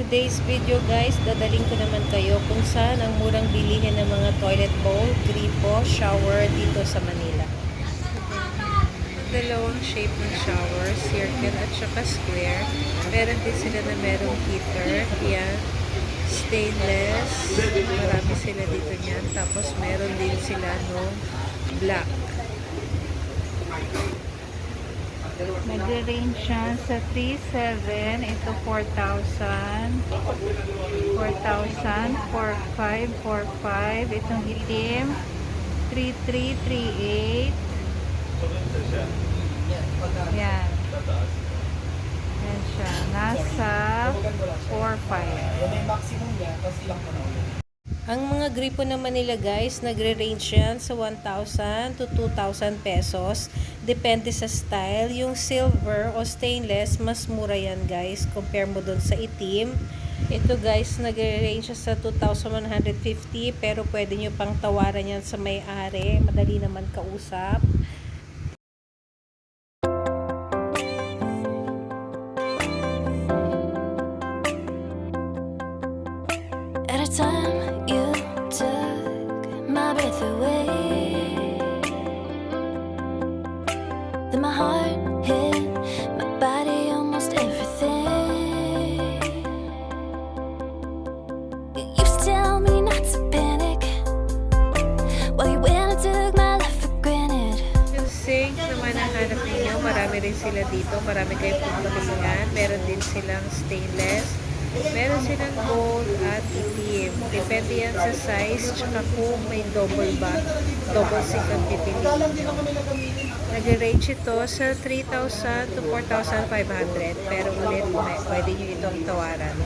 today's video guys, dadaling ko naman kayo kung saan ang murang bilihin ng mga toilet bowl, gripo, shower dito sa Manila. Dalawang shape ng shower, circle at saka square. Meron din sila na merong heater. Yan. Stainless. Marami sila dito niyan. Tapos meron din sila nung black. Nagre-range siya sa 3,700. Ito 4,000. 4,000. 4,500. 4,500. Itong itim. 3,338. Yan. Yan siya. Nasa 4,500. Ang mga gripo naman nila guys, nagre-range yan sa 1,000 to 2,000 pesos. Depende sa style. Yung silver o stainless, mas mura yan guys. Compare mo dun sa itim. Ito guys, nagre-range siya sa 2,150 pero pwede nyo pang tawaran yan sa may-ari. Madali naman kausap. At a time marami rin sila dito. Marami kayong pagpapilihan. Meron din silang stainless. Meron silang gold at itim. Depende yan sa size, tsaka kung may double ba. Double sink ang pipiliin nyo. Nag-range ito sa 3,000 to 4,500. Pero ulit, pwede nyo itong tawaran.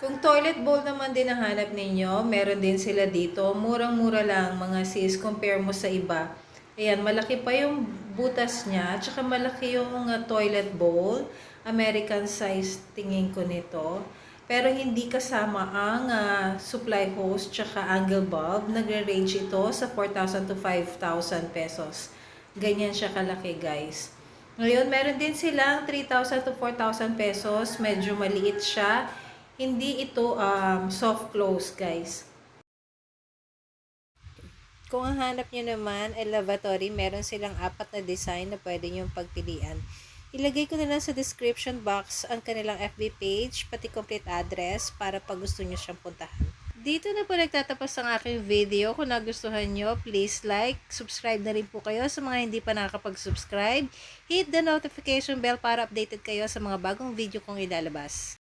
Kung toilet bowl naman din ang hanap ninyo, meron din sila dito. Murang-mura lang mga sis, compare mo sa iba. Ayan, malaki pa yung butas niya, tsaka malaki yung uh, toilet bowl. American size tingin ko nito. Pero hindi kasama ang uh, supply hose tsaka angle bulb. Nagre-range ito sa 4,000 to 5,000 pesos. Ganyan siya kalaki guys. Ngayon, meron din silang 3,000 to 4,000 pesos. Medyo maliit siya. Hindi ito um, soft close, guys. Kung ang hanap nyo naman ay lavatory, meron silang apat na design na pwede nyo pagpilian. Ilagay ko na lang sa description box ang kanilang FB page, pati complete address para pag gusto nyo siyang puntahan. Dito na po nagtatapos ang aking video. Kung nagustuhan nyo, please like, subscribe na rin po kayo sa mga hindi pa nakakapag-subscribe. Hit the notification bell para updated kayo sa mga bagong video kong ilalabas.